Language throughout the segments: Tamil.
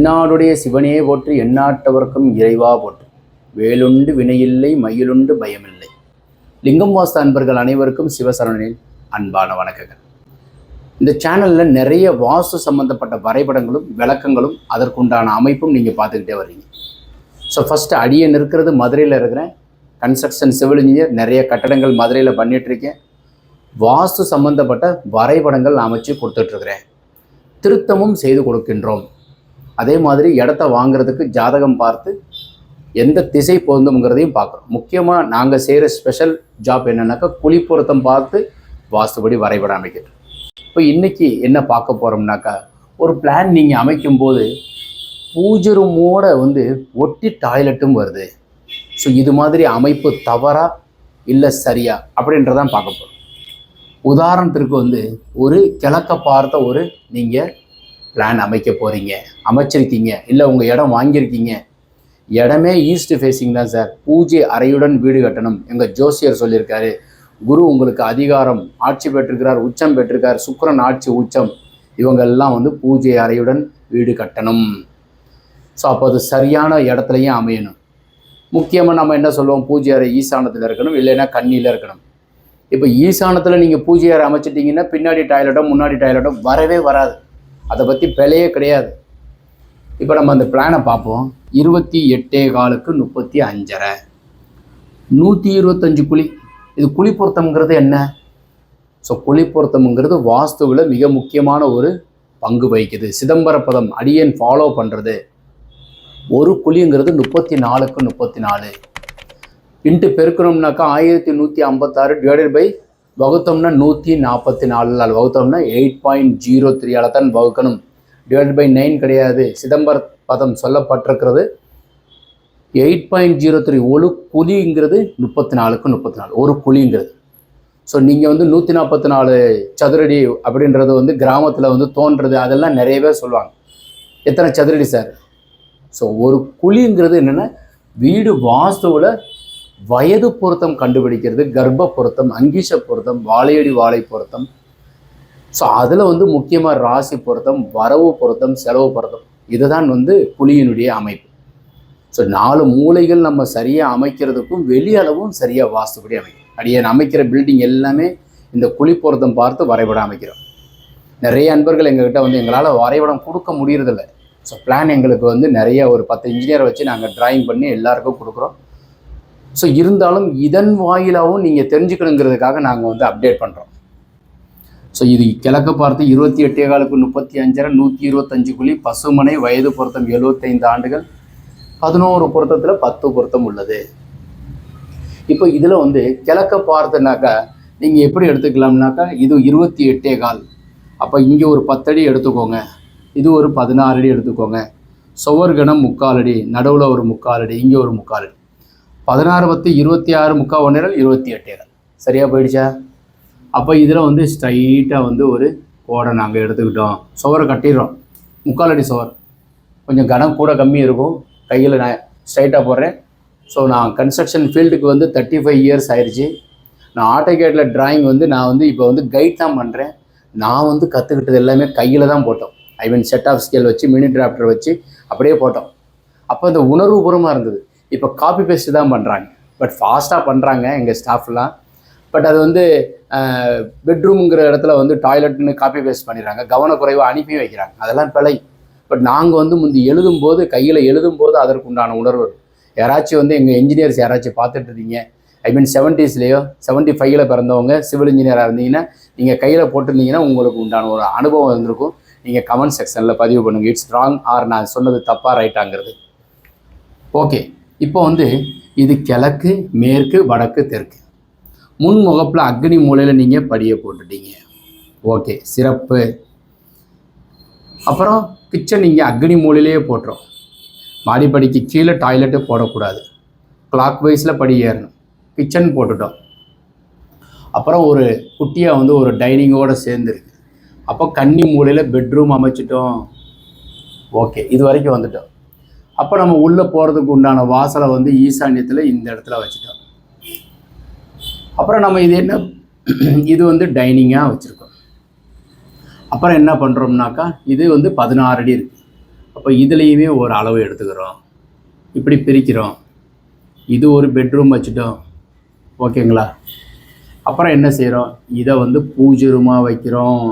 என்னாடுடைய சிவனே போற்றி எண்ணாட்டவர்க்கும் இறைவா போற்று. வேலுண்டு வினையில்லை மயிலுண்டு பயமில்லை. லிங்கம் வாஸ்த அன்பர்கள் அனைவருக்கும் சிவசரணனின் அன்பான வணக்கங்கள். இந்த சேனலில் நிறைய வாஸ்து சம்பந்தப்பட்ட வரைபடங்களும் விளக்கங்களும் அதற்குண்டான அமைப்பும் நீங்கள் பார்த்துக்கிட்டே வர்றீங்க. ஸோ ஃபஸ்ட்டு அடியன் இருக்கிறது மதுரையில் இருக்கிறேன். கன்ஸ்ட்ரக்ஷன் சிவில் இன்ஜினியர் நிறைய கட்டடங்கள் மதுரையில் பண்ணிகிட்ருக்கேன் வாஸ்து சம்பந்தப்பட்ட வரைபடங்கள் அமைச்சு கொடுத்துட்ருக்குறேன். திருத்தமும் செய்து கொடுக்கின்றோம். அதே மாதிரி இடத்த வாங்குறதுக்கு ஜாதகம் பார்த்து எந்த திசை பொருந்தும்ங்கிறதையும் பார்க்குறோம் முக்கியமாக நாங்கள் செய்கிற ஸ்பெஷல் ஜாப் என்னென்னாக்கா குழி பொருத்தம் பார்த்து வாஸ்துபடி வரைபடம் அமைக்கிறது இப்போ இன்றைக்கி என்ன பார்க்க போகிறோம்னாக்கா ஒரு பிளான் நீங்கள் அமைக்கும்போது பூஜை ரூமோட வந்து ஒட்டி டாய்லெட்டும் வருது. ஸோ இது மாதிரி அமைப்பு தவறா இல்லை சரியா அப்படின்றதான் பார்க்க போகிறோம் உதாரணத்திற்கு வந்து ஒரு கிழக்க பார்த்த ஒரு நீங்கள் பிளான் அமைக்க போகிறீங்க அமைச்சிருக்கீங்க. இல்லை உங்கள் இடம் வாங்கியிருக்கீங்க. இடமே ஈஸ்ட் ஃபேஸிங் தான் சார் பூஜை அறையுடன் வீடு கட்டணும். எங்கள் ஜோசியர் சொல்லியிருக்காரு. குரு உங்களுக்கு அதிகாரம் ஆட்சி பெற்றிருக்கிறார் உச்சம் பெற்றிருக்கார் சுக்கிரன் ஆட்சி உச்சம். இவங்கெல்லாம் வந்து பூஜை அறையுடன் வீடு கட்டணும். ஸோ அப்போ அது சரியான இடத்துலையும் அமையணும். முக்கியமாக நம்ம என்ன சொல்லுவோம்? பூஜை அறை ஈசானத்தில் இருக்கணும் இல்லைன்னா கண்ணியில் இருக்கணும். இப்போ ஈசானத்தில் நீங்கள் பூஜை அறை அமைச்சிட்டிங்கன்னா பின்னாடி டாய்லெட்டோ முன்னாடி டாய்லெட்டோ வரவே வராது. அதை பற்றி பிழையே கிடையாது. இப்போ நம்ம அந்த பிளானை பார்ப்போம் இருபத்தி எட்டே காலுக்கு முப்பத்தி அஞ்சரை. நூற்றி இருபத்தஞ்சு குழி. இது குழி பொருத்தம்ங்கிறது என்ன? ஸோ குழி பொருத்தம்ங்கிறது வாஸ்துவில் மிக முக்கியமான ஒரு பங்கு வகிக்குது. சிதம்பர பதம் அடியன் ஃபாலோ பண்ணுறது ஒரு குழிங்கிறது முப்பத்தி நாலுக்கு முப்பத்தி நாலு. இன்ட்டு பெருக்கணும்னாக்கா ஆயிரத்தி நூற்றி ஐம்பத்தாறு டிவைடட் பை வகுத்தோம்னா நூற்றி நாற்பத்தி நாலு வகுத்தோம்னா எயிட் பாயிண்ட் ஜீரோ த்ரீயால் தான் வகுக்கணும். டிவைட் பை நைன் கிடையாது. சிதம்பர பதம் சொல்லப்பட்டிருக்கிறது. எயிட் பாயிண்ட் ஜீரோ த்ரீ ஒரு குழிங்கிறது முப்பத்தி நாலுக்கு முப்பத்தி நாலு. ஒரு குழிங்கிறது. ஸோ நீங்கள் வந்து நூற்றி நாற்பத்தி நாலு சதுரடி அப்படின்றது வந்து கிராமத்தில் வந்து தோன்றது அதெல்லாம் நிறைய பேர் சொல்லுவாங்க. எத்தனை சதுரடி சார்? ஸோ ஒரு குழிங்கிறது என்னென்னா வீடு வாஸ்துவில் வயது பொருத்தம் கண்டுபிடிக்கிறது கர்ப்ப பொருத்தம் அங்கீஷ பொருத்தம் வாழையடி வாழை பொருத்தம். ஸோ அதில் வந்து முக்கியமாக ராசி பொருத்தம் வரவு பொருத்தம் செலவு பொருத்தம். இதுதான் வந்து குழியினுடைய அமைப்பு. ஸோ நாலு மூலைகள் நம்ம சரியாக அமைக்கிறதுக்கும் வெளியளவும் சரியாக வாஸ்துபடி அமைக்கும் அடியே அமைக்கிற பில்டிங் எல்லாமே இந்த குழி பொருத்தம் பார்த்து வரைபடம் அமைக்கிறோம். நிறைய அன்பர்கள் எங்ககிட்ட வந்து எங்களால் வரைபடம் கொடுக்க முடியறதில்ல. ஸோ பிளான் எங்களுக்கு வந்து நிறைய ஒரு பத்து இன்ஜினியரை வச்சு நாங்கள் டிராயிங் பண்ணி எல்லாருக்கும் கொடுக்குறோம். ஸோ இருந்தாலும் இதன் வாயிலாகவும் நீங்கள் தெரிஞ்சுக்கணுங்கிறதுக்காக நாங்கள் வந்து அப்டேட் பண்ணுறோம் ஸோ இது கிழக்க பார்த்து இருபத்தி எட்டே காலுக்கு முப்பத்தி அஞ்சரை நூற்றி இருபத்தஞ்சு குழி பசுமனை வயது பொருத்தம் எழுபத்தைந்து ஆண்டுகள் பதினோரு பொருத்தத்தில் பத்து பொருத்தம் உள்ளது. இப்போ இதில் வந்து கிழக்க பார்த்துனாக்கா நீங்கள் எப்படி எடுத்துக்கலாம்னாக்கா இது இருபத்தி எட்டே கால். அப்போ இங்கே ஒரு பத்தடி எடுத்துக்கோங்க. இது ஒரு பதினாறு அடி எடுத்துக்கோங்க. சுவர் கணம் முக்கால் அடி நடுவில் ஒரு முக்கால் அடி இங்கே ஒரு முக்கால் அடி. பதினாறு பத்து இருபத்தி ஆறு முக்கால் ஒன்றிரல் இருபத்தி எட்டு கால் சரியாக போயிடுச்சா? அப்போ இதில் வந்து ஸ்ட்ரைட்டாக வந்து ஒரு கோடை நாங்கள் எடுத்துக்கிட்டோம். சுவரை கட்டிடுறோம். முக்கால் அடி சுவர். கொஞ்சம் கனம் கூட கம்மி இருக்கும். கையில் நான் ஸ்ட்ரைட்டாக போடுறேன். ஸோ நான் கன்ஸ்ட்ரக்ஷன் ஃபீல்டுக்கு வந்து தேர்ட்டி ஃபைவ் இயர்ஸ் ஆயிடுச்சு நான் ஆட்டோகேட்டில் டிராயிங் வந்து நான் வந்து இப்போ வந்து கைட் தான் பண்ணுறேன் நான் வந்து கற்றுக்கிட்டது எல்லாமே கையில் தான் போட்டோம். I mean set of scale வச்சு மினி டிராப்டர் வச்சு அப்படியே போட்டோம். அப்போ இந்த உணர்வுபூர்வமாக இருந்தது. இப்போ காப்பி பேஸ்ட்டு தான் பண்ணுறாங்க பட் ஃபாஸ்ட்டாக பண்ணுறாங்க எங்கள் ஸ்டாஃப்லாம் பட் அது வந்து பெட்ரூம்ங்கிற இடத்துல வந்து டாய்லெட்னு காப்பி பேஸ்ட் பண்ணிடுறாங்க. கவனக்குறைவாக அனுப்பி வைக்கிறாங்க. அதெல்லாம் பிழை. பட் நாங்கள் வந்து முந்தி எழுதும் போது கையில் எழுதும்போது அதற்கு உண்டான உணர்வு. யாராச்சும் வந்து எங்கள் இன்ஜினியர்ஸ் யாராச்சும் பார்த்துட்டு இருக்கீங்க ஐ மீன் செவன்ட்டீஸ்லேயோ செவன்ட்டி ஃபைவ்ல பிறந்தவங்க சிவில் இன்ஜினியராக இருந்தீங்கன்னா நீங்கள் கையில் போட்டிருந்தீங்கன்னா உங்களுக்கு உண்டான ஒரு அனுபவம் இருந்திருக்கும் நீங்கள் கமெண்ட் செக்ஷனில் பதிவு பண்ணுங்கள் இட்ஸ் ராங் ஆர் நான் சொன்னது தப்பாக ரைட்டாங்கிறது ஓகே இப்போ வந்து இது கிழக்கு மேற்கு வடக்கு தெற்கு. முன்முகப்பில் அக்னி மூலையில் நீங்கள் படியை போட்டுட்டீங்க. ஓகே சிறப்பு. அப்புறம் கிச்சன் இங்கே அக்னி மூலையிலேயே போட்டுரும். மாடிப்படிக்கு கீழே டாய்லெட்டு போடக்கூடாது. கிளாக் வைஸில் படி ஏறணும். கிச்சன் போட்டுட்டோம். அப்புறம் ஒரு குட்டியாக வந்து ஒரு டைனிங்கோடு சேர்ந்துருக்கு. அப்போ கன்னி மூலையில் பெட்ரூம் அமைச்சிட்டோம். ஓகே இது வரைக்கும் வந்துட்டோம். அப்போ நம்ம உள்ளே போகிறதுக்கு உண்டான வாசலை வந்து ஈசான்யத்தில் இந்த இடத்துல வச்சுட்டோம். அப்புறம் நம்ம இது என்ன இது வந்து டைனிங்காக வச்சுருக்கோம். அப்புறம் என்ன பண்ணுறோம்னாக்கா இது வந்து பதினாறு அடி இருக்குது அப்போ இதுலேயுமே ஒரு அளவு எடுத்துக்கிறோம். இப்படி பிரிக்கிறோம். இது ஒரு பெட்ரூம் வச்சுட்டோம். ஓகேங்களா அப்புறம் என்ன செய்கிறோம் இதை வந்து பூஜை ரூமாக வைக்கிறோம்.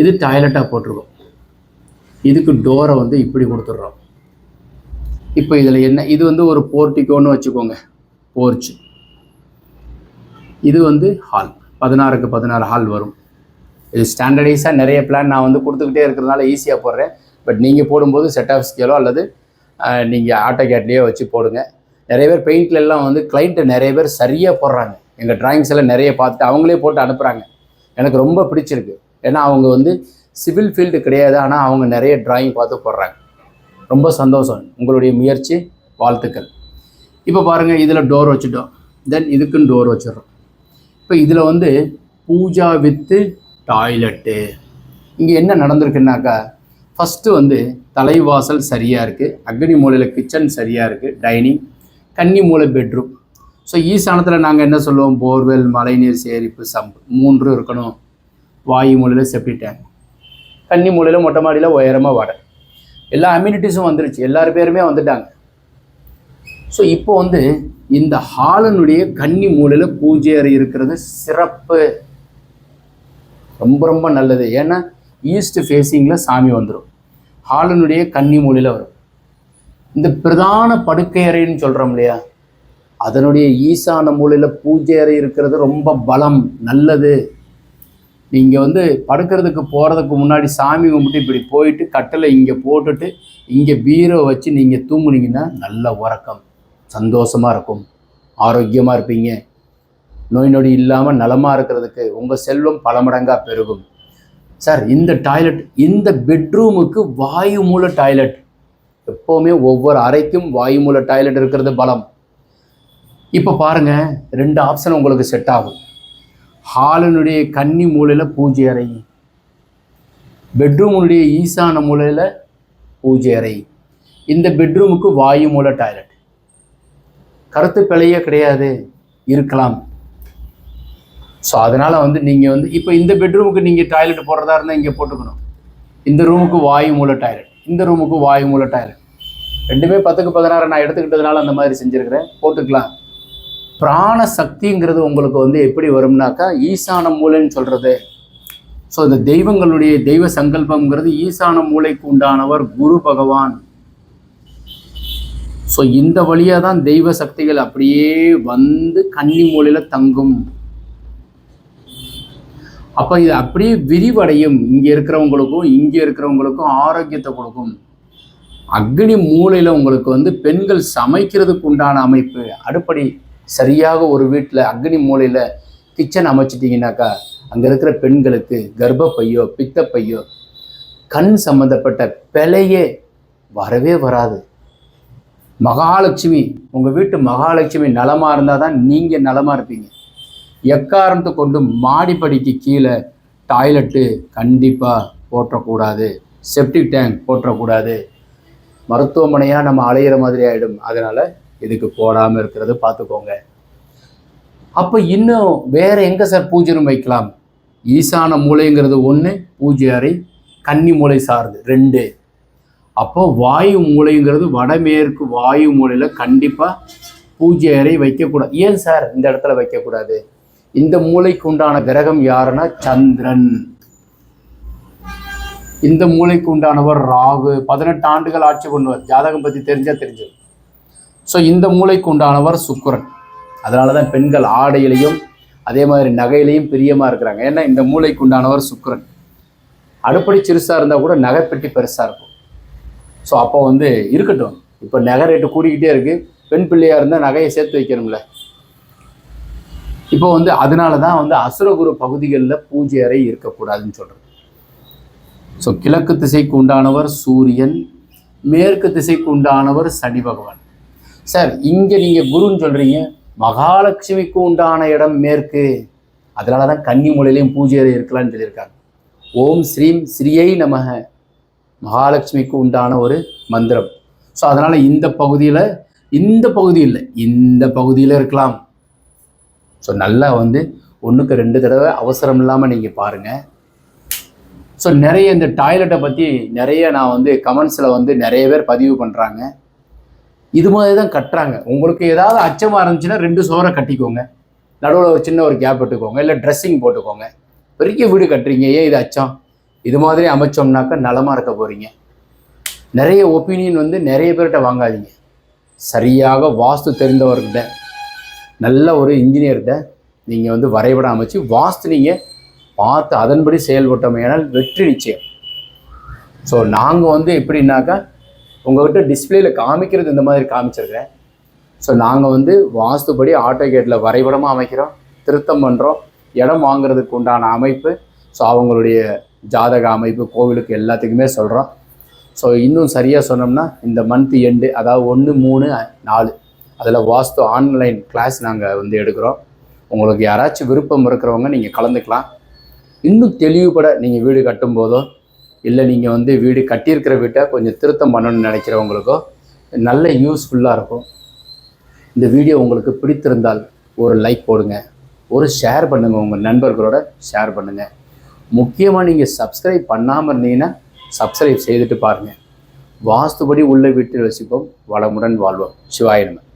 இது டாய்லெட்டாக போட்டிருக்கோம். இதுக்கு டோரை வந்து இப்படி கொடுத்துட்றோம். இப்போ இதில் என்ன இது வந்து ஒரு போர்ட்டிக்கோன்னு வச்சுக்கோங்க. போர்ச்சு இது வந்து ஹால் பதினாறுக்கு பதினாறு ஹால் வரும். இது ஸ்டாண்டர்டைஸாக நிறைய பிளான் நான் வந்து கொடுத்துக்கிட்டே இருக்கிறதுனால ஈஸியாக போடுறேன். பட் நீங்கள் போடும்போது செட் ஆஃப் ஸ்கேலோ அல்லது நீங்கள் ஆட்டோ கேட்லேயோ வச்சு போடுங்க. நிறைய பேர் பெயிண்ட்லெல்லாம் வந்து கிளைண்ட்டை நிறைய பேர் சரியாக போடுறாங்க. எங்கள் டிராயிங்ஸ் எல்லாம் நிறைய பார்த்துட்டு அவங்களே போட்டு அனுப்புகிறாங்க எனக்கு ரொம்ப பிடிச்சிருக்கு. ஏன்னா அவங்க வந்து சிவில் ஃபீல்டு கிடையாது ஆனால் அவங்க நிறைய டிராயிங் பார்த்து போடுறாங்க. ரொம்ப சந்தோஷம். உங்களுடைய முயற்சி வாழ்த்துக்கள். இப்போ பாருங்கள் இதில் டோர் வச்சுட்டோம். தென் இதுக்குன்னு டோர் வச்சிடுறோம். இப்போ இதில் வந்து பூஜா வித்து டாய்லெட்டு இங்கே என்ன நடந்திருக்குன்னாக்கா ஃபஸ்ட்டு வந்து தலைவாசல் சரியாக இருக்குது அக்னி மூலையில் கிச்சன் சரியாக இருக்குது டைனிங் கன்னி மூலை பெட்ரூம் ஸோ ஈசானத்தில் நாங்கள் என்ன சொல்லுவோம்? போர்வெல் மழைநீர் சேரிப்பு சம்பு மூன்று இருக்கணும். வாயு மூலையில் செப்டி டேங்க் கன்னி மூலையில் மொட்டை மாடியில் உயரமாக வாடை. எல்லா அம்யூனிட்டிஸும் வந்துருச்சு. எல்லார் பேருமே வந்துட்டாங்க. ஸோ இப்போ வந்து இந்த ஹாலனுடைய கன்னி மூலையில் பூஜை அறை இருக்கிறது சிறப்பு. ரொம்ப ரொம்ப நல்லது. ஏன்னா ஈஸ்ட் ஃபேஸிங்கில் சாமி வந்துடும் ஹாலனுடைய கன்னி மூலையில் வரும். இந்த பிரதான படுக்கை அறைன்னு சொல்கிறோம் இல்லையா? அதனுடைய ஈசான மூலையில் பூஜை அறை இருக்கிறது ரொம்ப பலம் நல்லது. நீங்கள் வந்து படுக்கிறதுக்கு போகிறதுக்கு முன்னாடி சாமி கும்பிட்டு இப்படி போயிட்டு கட்டளை இங்கே போட்டுட்டு இங்கே பீரோ வச்சு நீங்கள் தூங்குனீங்கன்னா நல்ல உறக்கம். சந்தோஷமாக இருக்கும். ஆரோக்கியமாக இருப்பீங்க. நோய் நொடி இல்லாமல் நலமாக இருக்கிறதுக்கு உங்கள் செல்வம் பல மடங்காக பெருகும். சார் இந்த டாய்லெட் இந்த பெட்ரூமுக்கு வாயு மூல டாய்லெட். எப்போவுமே ஒவ்வொரு அறைக்கும் வாயு மூல டாய்லெட் இருக்கிறது பலம். இப்போ பாருங்க ரெண்டு ஆப்ஷன் உங்களுக்கு செட் ஆகும். ஹாலனுடைய கன்னி மூலையில் பூஜை அறை. பெட்ரூமுடைய ஈசான மூலையில் பூஜை அறை. இந்த பெட்ரூமுக்கு வாயு மூல டாய்லெட். கருத்து பிழையே கிடையாது. இருக்கலாம். ஸோ அதனால் வந்து நீங்கள் வந்து இப்போ இந்த பெட்ரூமுக்கு நீங்கள் டாய்லெட் போடுறதா இருந்தால் இங்கே போட்டுக்கணும். இந்த ரூமுக்கு வாயு மூல டாய்லெட். இந்த ரூமுக்கு வாயு மூல டாய்லெட். ரெண்டுமே பத்துக்கு பதினாறு நான் எடுத்துக்கிட்டதுனால அந்த மாதிரி செஞ்சுருக்கிறேன். போட்டுக்கலாம். பிராண சக்திங்கிறது உங்களுக்கு வந்து எப்படி வரும்னாக்கா ஈசான மூலைன்னு சொல்கிறது ஸோ இந்த தெய்வங்களுடைய தெய்வ சங்கல்பம்ங்கிறது ஈசான மூளைக்கு உண்டானவர் குரு பகவான். ஸோ இந்த வழியாக தான் தெய்வ சக்திகள் அப்படியே வந்து கன்னி மூலையில் தங்கும். அப்போ இது அப்படியே விரிவடையும். இங்கே இருக்கிறவங்களுக்கும் இங்கே இருக்கிறவங்களுக்கும் ஆரோக்கியத்தை கொடுக்கும். அக்னி மூலையில் உங்களுக்கு வந்து பெண்கள் சமைக்கிறதுக்கு உண்டான அமைப்பு. அடுப்படி சரியாக ஒரு வீட்டில் அக்னி மூலையில் கிச்சன் அமைச்சிட்டிங்கனாக்கா அங்கே இருக்கிற பெண்களுக்கு கர்ப்பப்பையோ பித்தப்பையோ கண் சம்மந்தப்பட்ட பிழையே வரவே வராது. மகாலட்சுமி உங்கள் வீட்டு மகாலட்சுமி நலமாக இருந்தால் தான் நீங்கள் நலமாக இருப்பீங்க. எக்காரணத்தை கொண்டு மாடிப்படிக்கு கீழே டாய்லெட்டு கண்டிப்பாக போற்றக்கூடாது. Septic tank போற்றக்கூடாது. மருத்துவமனையாக நம்ம அலையிற மாதிரி ஆகிடும் அதனால் இதுக்கு போடாமல் இருக்கிறது பார்த்துக்கோங்க. அப்போ இன்னும் வேற எங்கே சார் பூஜை வைக்கலாம்? ஈசான மூலைங்கிறது ஒன்று பூஜை அறை கன்னி மூலை சார்ந்து ரெண்டு. அப்போ வாயு மூலைங்கிறது வடமேற்கு வாயு மூலையில் கண்டிப்பாக பூஜை அறை வைக்கக்கூடாது. ஏன் சார் இந்த இடத்துல வைக்கக்கூடாது? இந்த மூளைக்கு உண்டான கிரகம் யாருன்னா சந்திரன். இந்த மூளைக்கு உண்டானவர் ராகு. பதினெட்டு ஆண்டுகள் ஆட்சி பண்ணுவார். ஜாதகம் பற்றி தெரிஞ்சால் தெரிஞ்சிடும். ஸோ இந்த மூளைக்கு உண்டானவர் சுக்கரன். அதனால தான் பெண்கள் ஆடையிலையும் அதே மாதிரி நகையிலையும் பிரியமாக இருக்கிறாங்க. ஏன்னா இந்த மூளைக்கு உண்டானவர் சுக்கரன். அடுப்படி சிறுசாக இருந்தால் கூட நகைப்பெட்டி பெருசாக இருக்கும். ஸோ அப்போ வந்து இருக்கட்டும். இப்போ நகை ரேட்டு கூடிக்கிட்டே இருக்குது பெண் பிள்ளையாக இருந்தால் நகையை சேர்த்து வைக்கணும்ல. இப்போ வந்து அதனால தான் வந்து அசுரகுரு பகுதிகளில் பூஜை அறை இருக்கக்கூடாதுன்னு சொல்கிறது ஸோ கிழக்கு திசைக்கு உண்டானவர் சூரியன் மேற்கு திசைக்கு உண்டானவர் சனி பகவான். சார் இங்கே நீங்கள் குருன்னு சொல்கிறீங்க மகாலட்சுமிக்கு உண்டான இடம் மேற்கு. அதனால தான் கன்னி மூலையிலையும் பூஜை இருக்கலாம்னு சொல்லியிருக்காங்க. ஓம் ஸ்ரீம் ஸ்ரீயை நமக. மகாலட்சுமிக்கு உண்டான ஒரு மந்திரம். ஸோ அதனால் இந்த பகுதியில் இந்த பகுதியில் இந்த பகுதியில் இருக்கலாம். ஸோ நல்லா வந்து ஒன்றுக்கு ரெண்டு தடவை அவசரம் இல்லாமல் நீங்கள் பாருங்கள் ஸோ நிறைய இந்த டாய்லெட்டை பற்றி நிறைய நான் வந்து கமெண்ட்ஸில் வந்து நிறைய பேர் பதிவு பண்ணுறாங்க இது மாதிரி தான் கட்டுறாங்க. உங்களுக்கு ஏதாவது அச்சமாக இருந்துச்சுன்னா ரெண்டு சோறை கட்டிக்கோங்க. நடுவில் ஒரு சின்ன ஒரு கேப் எடுத்துக்கோங்க. இல்லை ட்ரெஸ்ஸிங் போட்டுக்கோங்க. பெரிய வீடு கட்டுறீங்க. ஏன் இது அச்சம்? இது மாதிரி அமைச்சோம்னாக்கா நலமாக இருக்க போகிறீங்க நிறைய ஒப்பீனியன் வந்து நிறைய பேர்கிட்ட வாங்காதீங்க. சரியாக வாஸ்து தெரிந்தவர்கிட்ட நல்ல ஒரு இன்ஜினியர்கிட்ட நீங்கள் வந்து வரைபடம் அமைச்சு வாஸ்து நீங்கள் பார்த்து அதன்படி செயல்பட்டமையானால் வெற்றி நிச்சயம். ஸோ நாங்கள் வந்து எப்படின்னாக்கா உங்கள்கிட்ட டிஸ்பிளேல காமிக்கிறது இந்த மாதிரி காமிச்சிருக்கிறேன். ஸோ நாங்கள் வந்து வாஸ்துபடி ஆட்டோ கேட்டில் வரைபடமாக அமைக்கிறோம் திருத்தம் பண்ணுறோம் இடம் வாங்குறதுக்கு உண்டான அமைப்பு ஸோ அவங்களுடைய ஜாதக அமைப்பு கோவிலுக்கு எல்லாத்துக்குமே சொல்கிறோம் ஸோ இன்னும் சரியாக சொன்னோம்னா இந்த மந்த் எண்டு அதாவது ஒன்று மூணு நாலு அதில் வாஸ்து ஆன்லைன் கிளாஸ் நாங்கள் வந்து எடுக்கிறோம். உங்களுக்கு யாராச்சும் விருப்பம் இருக்கிறவங்க நீங்கள் கலந்துக்கலாம். இன்னும் தெளிவுபட நீங்கள் வீடு கட்டும்போதோ இல்லை நீங்கள் வந்து வீடு கட்டியிருக்கிற வீட்டை கொஞ்சம் திருத்தம் பண்ணணும்னு நினைக்கிறவங்களுக்கோ நல்ல யூஸ்ஃபுல்லாக இருக்கும். இந்த வீடியோ உங்களுக்கு பிடித்திருந்தால் ஒரு லைக் போடுங்க. ஒரு ஷேர் பண்ணுங்கள் உங்கள் நண்பர்களோட ஷேர் பண்ணுங்கள் முக்கியமாக நீங்கள் சப்ஸ்கிரைப் பண்ணாமல் இருந்தீங்கன்னா சப்ஸ்கிரைப் செய்துட்டு பாருங்கள் வாஸ்துபடி உள்ள வீட்டில் வசிப்போம். வளமுடன் வாழ்வோம். சிவாயினம்